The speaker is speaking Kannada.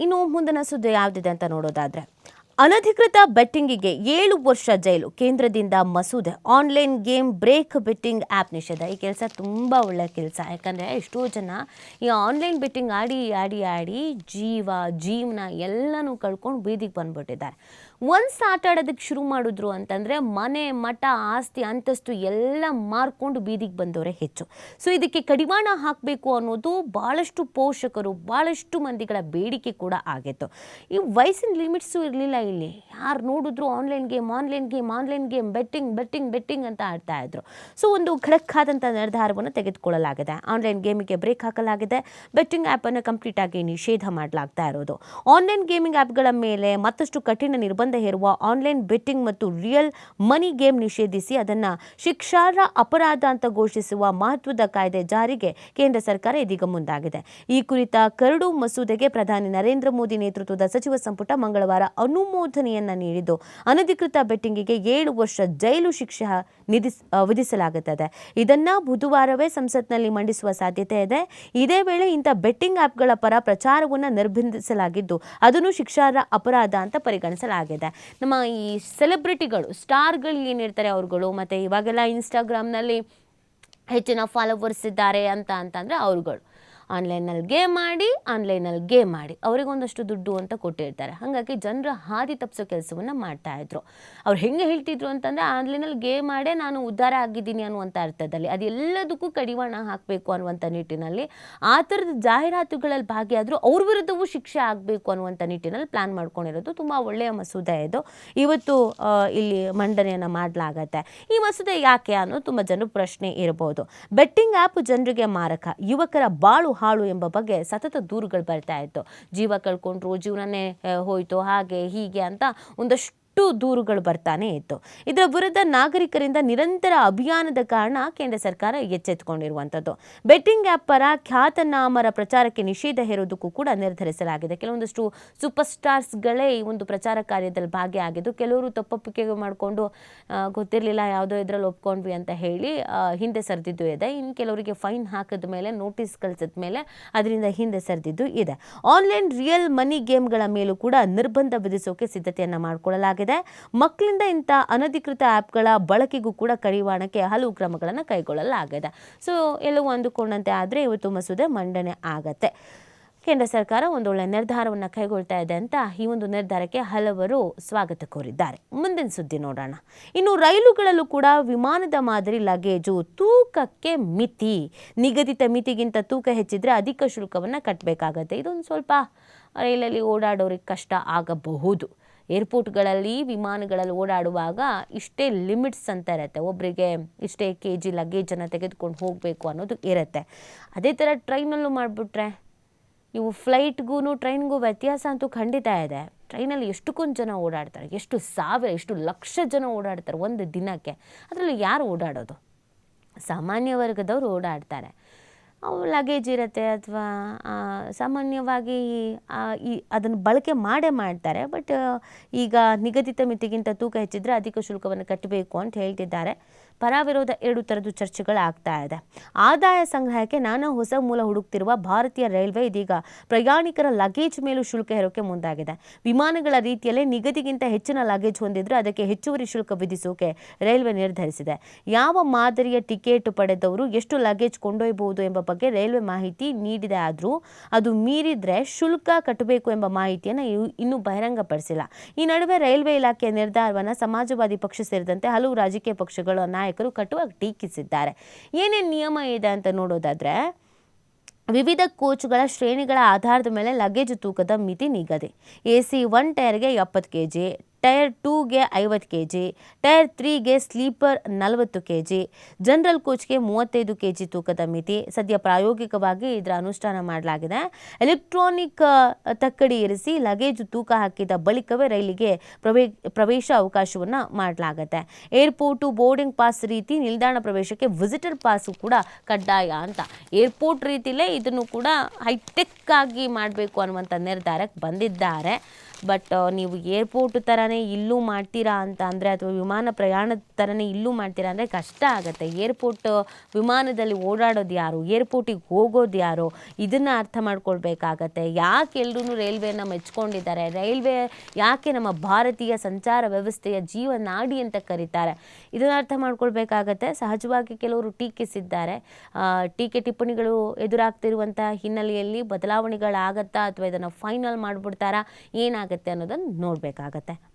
ಇನ್ನು ಮುಂದಿನ ಸುದ್ದಿ ಯಾವುದಿದೆ ಅಂತ ನೋಡೋದಾದ್ರೆ, ಅನಧಿಕೃತ ಬೆಟ್ಟಿಂಗಿಗೆ ಏಳು ವರ್ಷ ಜೈಲು ಕೇಂದ್ರದಿಂದ ಮಸೂದೆ. Online game break betting app ನಿಷೇಧ. ಈ ಕೆಲಸ ತುಂಬ ಒಳ್ಳೆಯ ಕೆಲಸ. ಯಾಕಂದರೆ ಎಷ್ಟೋ ಜನ ಈ ಆನ್ಲೈನ್ ಬೆಟ್ಟಿಂಗ್ ಆಡಿ ಆಡಿ ಆಡಿ ಜೀವ, ಜೀವನ ಎಲ್ಲನೂ ಕಳ್ಕೊಂಡು ಬೀದಿಗೆ ಬಂದ್ಬಿಟ್ಟಿದ್ದಾರೆ. ಒನ್ಸ್ ಆಟ ಆಡೋದಕ್ಕೆ ಶುರು ಮಾಡಿದ್ರು ಅಂತಂದರೆ ಮನೆ, ಮಠ, ಆಸ್ತಿ, ಅಂತಸ್ತು ಎಲ್ಲ ಮಾರ್ಕೊಂಡು ಬೀದಿಗೆ ಬಂದವರೇ ಹೆಚ್ಚು. ಸೊ ಇದಕ್ಕೆ ಕಡಿವಾಣ ಹಾಕಬೇಕು ಅನ್ನೋದು ಭಾಳಷ್ಟು ಪೋಷಕರು, ಭಾಳಷ್ಟು ಮಂದಿಗಳ ಬೇಡಿಕೆ ಕೂಡ ಆಗಿತ್ತು. ಈ ವಯಸ್ಸಿನ ಲಿಮಿಟ್ಸು ಇರಲಿಲ್ಲ ಇಲ್ಲಿ. ಯಾರು ನೋಡಿದ್ರು online game online game online game betting betting betting ಅಂತ ಆಡ್ತಾ ಇದ್ರು. ಸೊ ಒಂದು ಖಡಕ್ ನಿರ್ಧಾರವನ್ನು ತೆಗೆದುಕೊಳ್ಳಲಾಗಿದೆ. ಆನ್ಲೈನ್ ಗೇಮಿಗೆ ಬ್ರೇಕ್ ಹಾಕಲಾಗಿದೆ. ಬೆಟ್ಟಿಂಗ್ ಆ್ಯಪನ್ನು ಕಂಪ್ಲೀಟ್ ಆಗಿ ನಿಷೇಧ ಮಾಡಲಾಗ್ತಾ ಇರೋದು. ಆನ್ಲೈನ್ ಗೇಮಿಂಗ್ ಆ್ಯಪ್ಗಳ ಮೇಲೆ ಮತ್ತಷ್ಟು ಕಠಿಣ ನಿರ್ಬಂಧ ಹೇರುವ ಆನ್ಲೈನ್ ಬೆಟ್ಟಿಂಗ್ ಮತ್ತು ರಿಯಲ್ ಮನಿ ಗೇಮ್ ನಿಷೇಧಿಸಿ ಅದನ್ನು ಶಿಕ್ಷಾರ್ಹ ಅಪರಾಧ ಅಂತ ಘೋಷಿಸುವ ಮಹತ್ವದ ಕಾಯ್ದೆ ಜಾರಿಗೆ ಕೇಂದ್ರ ಸರ್ಕಾರ ಇದೀಗ ಮುಂದಾಗಿದೆ. ಈ ಕುರಿತ ಕರಡು ಮಸೂದೆಗೆ ಪ್ರಧಾನಿ ನರೇಂದ್ರ ಮೋದಿ ನೇತೃತ್ವದ ಸಚಿವ ಸಂಪುಟ ಮಂಗಳವಾರ ಅನುಮೋದನೆಯನ್ನ ನೀಡಿದ್ದು, ಅನಧಿಕೃತ ಬೆಟ್ಟಿಂಗಿಗೆ ಏಳು ವರ್ಷ ಜೈಲು ಶಿಕ್ಷೆ ವಿಧಿಸಲಾಗುತ್ತದೆ. ಇದನ್ನ ಬುಧವಾರವೇ ಸಂಸತ್ನಲ್ಲಿ ಮಂಡಿಸುವ ಸಾಧ್ಯತೆ ಇದೆ. ಇದೇ ವೇಳೆ ಇಂಥ ಬೆಟ್ಟಿಂಗ್ ಆ್ಯಪ್ಗಳ ಪರ ಪ್ರಚಾರವನ್ನು ನಿರ್ಬಂಧಿಸಲಾಗಿದ್ದು, ಅದನ್ನು ಶಿಕ್ಷಾರ್ಹ ಅಪರಾಧ ಅಂತ ಪರಿಗಣಿಸಲಾಗಿದೆ. ನಮ್ಮ ಈ ಸೆಲೆಬ್ರಿಟಿಗಳು ಸ್ಟಾರ್ಗಳು ಏನಿರ್ತಾರೆ ಅವ್ರುಗಳು, ಮತ್ತು ಇವಾಗೆಲ್ಲ ಇನ್ಸ್ಟಾಗ್ರಾಮ್ನಲ್ಲಿ ಹೆಚ್ಚಿನ ಫಾಲೋವರ್ಸ್ ಇದ್ದಾರೆ ಅಂತ ಅಂತಂದರೆ ಅವ್ರುಗಳು. ಆನ್ಲೈನಲ್ಲಿ ಗೇಮ್ ಮಾಡಿ ಆನ್ಲೈನಲ್ಲಿ ಗೇಮ್ ಮಾಡಿ. ಅವರಿಗೊಂದಷ್ಟು ದುಡ್ಡು ಅಂತ ಕೊಟ್ಟಿರ್ತಾರೆ. ಹಾಗಾಗಿ ಜನರ ಹಾದಿ ತಪ್ಪಿಸೋ ಕೆಲಸವನ್ನು ಮಾಡ್ತಾಯಿದ್ರು ಅವ್ರು ಹೆಂಗೆ ಹೇಳ್ತಿದ್ರು ಅಂತಂದರೆ ಆನ್ಲೈನಲ್ಲಿ ಗೇಮ್ ಮಾಡೇ ನಾನು ಉದ್ಧಾರ ಆಗಿದ್ದೀನಿ ಅನ್ನುವಂಥ ಅರ್ಥದಲ್ಲಿ. ಅದೆಲ್ಲದಕ್ಕೂ ಕಡಿವಾಣ ಹಾಕಬೇಕು ಅನ್ನುವಂಥ ನಿಟ್ಟಿನಲ್ಲಿ, ಆ ಥರದ ಜಾಹೀರಾತುಗಳಲ್ಲಿ ಭಾಗಿಯಾದರೂ ಅವ್ರ ವಿರುದ್ಧವೂ ಶಿಕ್ಷೆ ಆಗಬೇಕು ಅನ್ನುವಂಥ ನಿಟ್ಟಿನಲ್ಲಿ ಪ್ಲ್ಯಾನ್ ಮಾಡ್ಕೊಂಡಿರೋದು ತುಂಬ ಒಳ್ಳೆಯ ಮಸೂದೆ ಇದು. ಇವತ್ತು ಇಲ್ಲಿ ಮಂಡನೆಯನ್ನು ಮಾಡಲಾಗತ್ತೆ. ಈ ಮಸೂದೆ ಯಾಕೆ ಅನ್ನೋದು ತುಂಬ ಜನರು ಪ್ರಶ್ನೆ ಇರಬಹುದು ಬೆಟ್ಟಿಂಗ್ ಆ್ಯಪ್ ಜನರಿಗೆ ಮಾರಕ. ಯುವಕರ ಬಾಳು ಹಾಳು ಎಂಬ ಬಗ್ಗೆ ಸತತ ದೂರುಗಳು ಬರ್ತಾ ಇತ್ತು. ಜೀವ ಕಳ್ಕೊಂಡ್ರು, ಜೀವನನೇ ಹೋಯಿತು, ಹಾಗೆ ಹೀಗೆ ಅಂತ ಒಂದಷ್ಟು ದೂರುಗಳು ಬರ್ತಾನೆ ಇತ್ತು. ಇದರ ವಿರುದ್ಧ ನಾಗರಿಕರಿಂದ ನಿರಂತರ ಅಭಿಯಾನದ ಕಾರಣ ಕೇಂದ್ರ ಸರ್ಕಾರ ಎಚ್ಚೆತ್ತುಕೊಂಡಿರುವಂಥದ್ದು ಬೆಟ್ಟಿಂಗ್ ಆ್ಯಪ್ ಪರ ಖ್ಯಾತನಾಮರ ಪ್ರಚಾರಕ್ಕೆ ನಿಷೇಧ ಹೇರೋದಕ್ಕೂ ಕೂಡ ನಿರ್ಧರಿಸಲಾಗಿದೆ. ಕೆಲವೊಂದಷ್ಟು ಸೂಪರ್ ಸ್ಟಾರ್ಸ್ಗಳೇ ಈ ಒಂದು ಪ್ರಚಾರ ಕಾರ್ಯದಲ್ಲಿ ಭಾಗಿಯಾಗಿದ್ದು, ಕೆಲವರು ತಪ್ಪೊಪ್ಪಿಗೆ ಮಾಡಿಕೊಂಡು ಗೊತ್ತಿರಲಿಲ್ಲ, ಯಾವುದೋ ಇದರಲ್ಲಿ ಒಪ್ಕೊಂಡ್ವಿ ಅಂತ ಹೇಳಿ ಹಿಂದೆ ಸರಿದಿದ್ದು ಇದೆ. ಇನ್ನು ಕೆಲವರಿಗೆ ಫೈನ್ ಹಾಕಿದ ಮೇಲೆ, ನೋಟಿಸ್ ಕಳಿಸಿದ ಮೇಲೆ ಅದರಿಂದ ಹಿಂದೆ ಸರಿದಿದ್ದು ಇದೆ. ಆನ್ಲೈನ್ ರಿಯಲ್ ಮನಿ ಗೇಮ್ಗಳ ಮೇಲೂ ಕೂಡ ನಿರ್ಬಂಧ ವಿಧಿಸೋಕೆ ಸಿದ್ಧತೆಯನ್ನು ಮಾಡಿಕೊಳ್ಳಲಾಗಿದೆ. ಮಕ್ಕಳಿಂದ ಇಂಥ ಅನಧಿಕೃತ ಆ್ಯಪ್ಗಳ ಬಳಕೆಗೂ ಕೂಡ ಕಡಿವಾಣಕ್ಕೆ ಹಲವು ಕ್ರಮಗಳನ್ನು ಕೈಗೊಳ್ಳಲಾಗಿದೆ. ಸೊ ಎಲ್ಲವೂ ಅಂದುಕೊಂಡಂತೆ ಆದರೆ ಇವತ್ತು ಮಸೂದೆ ಮಂಡನೆ ಆಗತ್ತೆ. ಕೇಂದ್ರ ಸರ್ಕಾರ ಒಂದೊಳ್ಳೆ ನಿರ್ಧಾರವನ್ನು ಕೈಗೊಳ್ತಾ ಇದೆ ಅಂತ ಈ ಒಂದು ನಿರ್ಧಾರಕ್ಕೆ ಹಲವರು ಸ್ವಾಗತ ಕೋರಿದ್ದಾರೆ. ಮುಂದಿನ ಸುದ್ದಿ ನೋಡೋಣ. ಇನ್ನು ರೈಲುಗಳಲ್ಲೂ ಕೂಡ ವಿಮಾನದ ಮಾದರಿ ಲಗೇಜು ತೂಕಕ್ಕೆ ಮಿತಿ, ನಿಗದಿತ ಮಿತಿಗಿಂತ ತೂಕ ಹೆಚ್ಚಿದ್ರೆ ಅಧಿಕ ಶುಲ್ಕವನ್ನು ಕಟ್ಟಬೇಕಾಗತ್ತೆ ಇದೊಂದು ಸ್ವಲ್ಪ ರೈಲಲ್ಲಿ ಓಡಾಡೋರಿಗೆ ಕಷ್ಟ ಆಗಬಹುದು. ಏರ್ಪೋರ್ಟ್ಗಳಲ್ಲಿ, ವಿಮಾನಗಳಲ್ಲಿ ಓಡಾಡುವಾಗ ಇಷ್ಟೇ ಲಿಮಿಟ್ಸ್ ಅಂತ ಇರುತ್ತೆ. ಒಬ್ಬರಿಗೆ ಇಷ್ಟೇ ಕೆ ಜಿ ಲಗೇಜನ್ನು ತೆಗೆದುಕೊಂಡು ಹೋಗಬೇಕು ಅನ್ನೋದು ಇರುತ್ತೆ. ಅದೇ ಥರ ಟ್ರೈನಲ್ಲೂ ಮಾಡಿಬಿಟ್ರೆ, ನೀವು ಫ್ಲೈಟ್ಗೂ ಟ್ರೈನ್ಗೂ ವ್ಯತ್ಯಾಸ ಅಂತೂ ಖಂಡಿತ ಇದೆ. ಟ್ರೈನಲ್ಲಿ ಎಷ್ಟಕ್ಕೊಂದು ಜನ ಓಡಾಡ್ತಾರೆ? ಎಷ್ಟು ಸಾವಿರ, ಎಷ್ಟು ಲಕ್ಷ ಜನ ಓಡಾಡ್ತಾರೆ ಒಂದು ದಿನಕ್ಕೆ? ಅದರಲ್ಲಿ ಯಾರು ಓಡಾಡೋದು? ಸಾಮಾನ್ಯ ವರ್ಗದವರು ಓಡಾಡ್ತಾರೆ. ಲಗೇಜ್ ಇರುತ್ತೆ ಅಥವಾ ಸಾಮಾನ್ಯವಾಗಿ ಈ, ಅದನ್ನು ಬಳಕೆ ಮಾಡೇ ಮಾಡ್ತಾರೆ. ಬಟ್ ಈಗ ನಿಗದಿತ ಮಿತಿಗಿಂತ ತೂಕ ಹೆಚ್ಚಿದ್ರೆ ಅಧಿಕ ಶುಲ್ಕವನ್ನು ಕಟ್ಟಬೇಕು ಅಂತ ಹೇಳ್ತಿದ್ದಾರೆ. ಪರ ವಿರೋಧ ಎರಡು ಥರದ್ದು ಚರ್ಚೆಗಳಾಗ್ತಾ ಇದೆ. ಆದಾಯ ಸಂಗ್ರಹಕ್ಕೆ ನಾನಾ ಹೊಸ ಮೂಲ ಹುಡುಕ್ತಿರುವ ಭಾರತೀಯ ರೈಲ್ವೆ ಇದೀಗ ಪ್ರಯಾಣಿಕರ ಲಗೇಜ್ ಮೇಲೂ ಶುಲ್ಕ ಹೇರೋಕೆ ಮುಂದಾಗಿದೆ. ವಿಮಾನಗಳ ರೀತಿಯಲ್ಲೇ ನಿಗದಿಗಿಂತ ಹೆಚ್ಚಿನ ಲಗೇಜ್ ಹೊಂದಿದ್ರೆ ಅದಕ್ಕೆ ಹೆಚ್ಚುವರಿ ಶುಲ್ಕ ವಿಧಿಸೋಕೆ ರೈಲ್ವೆ ನಿರ್ಧರಿಸಿದೆ. ಯಾವ ಮಾದರಿಯ ಟಿಕೆಟ್ ಪಡೆದವರು ಎಷ್ಟು ಲಗೇಜ್ ಕೊಂಡೊಯ್ಯಬಹುದು ಎಂಬ ಬಗ್ಗೆ ರೈಲ್ವೆ ಮಾಹಿತಿ ನೀಡಿದೆ ಆದರೂ ಅದು ಮೀರಿದ್ರೆ ಶುಲ್ಕ ಕಟ್ಟಬೇಕು ಎಂಬ ಮಾಹಿತಿಯನ್ನು ಇನ್ನೂ ಬಹಿರಂಗಪಡಿಸಿಲ್ಲ. ಈ ನಡುವೆ ರೈಲ್ವೆ ಇಲಾಖೆಯ ನಿರ್ಧಾರವನ್ನು ಸಮಾಜವಾದಿ ಪಕ್ಷ ಸೇರಿದಂತೆ ಹಲವು ರಾಜಕೀಯ ಪಕ್ಷಗಳ ನಾಯಕರು ಕಟುವಾಗಿ ಟೀಕಿಸಿದ್ದಾರೆ. ಏನೇನು ನಿಯಮ ಇದೆ ಅಂತ ನೋಡೋದಾದ್ರೆ, ವಿವಿಧ ಕೋಚ್ಗಳ ಶ್ರೇಣಿಗಳ ಆಧಾರದ ಮೇಲೆ ಲಗೇಜ್ ತೂಕದ ಮಿತಿ ನಿಗದಿ. ಎ ಸಿ ಒನ್ ಟೈರ್ಗೆ ಎಪ್ಪತ್ತು ಕೆ ಜಿ ಟೈರ್ ಟೂಗೆ ಐವತ್ತು ಕೆ ಜಿ ಟೈರ್ ತ್ರೀಗೆ ಸ್ಲೀಪರ್ ನಲವತ್ತು ಕೆ ಜಿ ಜನರಲ್ ಕೋಚ್ಗೆ ಮೂವತ್ತೈದು ಕೆ ಜಿ ತೂಕದ ಮಿತಿ. ಸದ್ಯ ಪ್ರಾಯೋಗಿಕವಾಗಿ ಇದರ ಅನುಷ್ಠಾನ ಮಾಡಲಾಗಿದೆ. ಎಲೆಕ್ಟ್ರಾನಿಕ್ ತಕ್ಕಡಿ ಇರಿಸಿ ಲಗೇಜ್ ತೂಕ ಹಾಕಿದ ಬಳಿಕವೇ ರೈಲಿಗೆ ಪ್ರವೇ, ಪ್ರವೇಶ ಅವಕಾಶವನ್ನು ಮಾಡಲಾಗುತ್ತೆ. ಏರ್ಪೋರ್ಟು ಬೋರ್ಡಿಂಗ್ ಪಾಸ್ ರೀತಿ ನಿಲ್ದಾಣ ಪ್ರವೇಶಕ್ಕೆ ವಿಸಿಟರ್ ಪಾಸು ಕೂಡ ಕಡ್ಡಾಯ ಅಂತ. ಏರ್ಪೋರ್ಟ್ ರೀತಿಲೇ ಇದನ್ನು ಕೂಡ ಹೈಟೆಕ್ ಆಗಿ ಮಾಡಬೇಕು ಅನ್ನುವಂಥ ನಿರ್ಧಾರಕ್ಕೆ ಬಂದಿದ್ದಾರೆ. ಬಟ್ ನೀವು ಏರ್ಪೋರ್ಟ್ ಥರನೇ ಇಲ್ಲೂ ಮಾಡ್ತೀರಾ ಅಂತ ಅಂದರೆ ಅಥವಾ ವಿಮಾನ ಪ್ರಯಾಣದ ಥರನೇ ಇಲ್ಲೂ ಮಾಡ್ತೀರಾ ಅಂದರೆ ಕಷ್ಟ ಆಗುತ್ತೆ. ಏರ್ಪೋರ್ಟ್ ವಿಮಾನದಲ್ಲಿ ಓಡಾಡೋದು ಯಾರು? ಏರ್ಪೋರ್ಟಿಗೆ ಹೋಗೋದು ಯಾರು? ಇದನ್ನು ಅರ್ಥ ಮಾಡ್ಕೊಳ್ಬೇಕಾಗತ್ತೆ. ಯಾಕೆ ಎಲ್ಲರೂ ರೈಲ್ವೆನ ಮೆಚ್ಕೊಂಡಿದ್ದಾರೆ? ರೈಲ್ವೆ ಯಾಕೆ ನಮ್ಮ ಭಾರತೀಯ ಸಂಚಾರ ವ್ಯವಸ್ಥೆಯ ಜೀವನಾಡಿ ಅಂತ ಕರೀತಾರೆ? ಇದನ್ನು ಅರ್ಥ ಮಾಡ್ಕೊಳ್ಬೇಕಾಗತ್ತೆ. ಸಹಜವಾಗಿ ಕೆಲವರು ಟೀಕಿಸಿದ್ದಾರೆ. ಟೀಕೆ ಟಿಪ್ಪಣಿಗಳು ಎದುರಾಗ್ತಿರುವಂಥ ಹಿನ್ನೆಲೆಯಲ್ಲಿ ಬದಲಾವಣೆಗಳಾಗತ್ತಾ ಅಥವಾ ಇದನ್ನು ಫೈನಲ್ ಮಾಡಿಬಿಡ್ತಾರಾ? ಏನಾಗುತ್ತೆ ಅನ್ನೋದನ್ನು ನೋಡಬೇಕಾಗತ್ತೆ.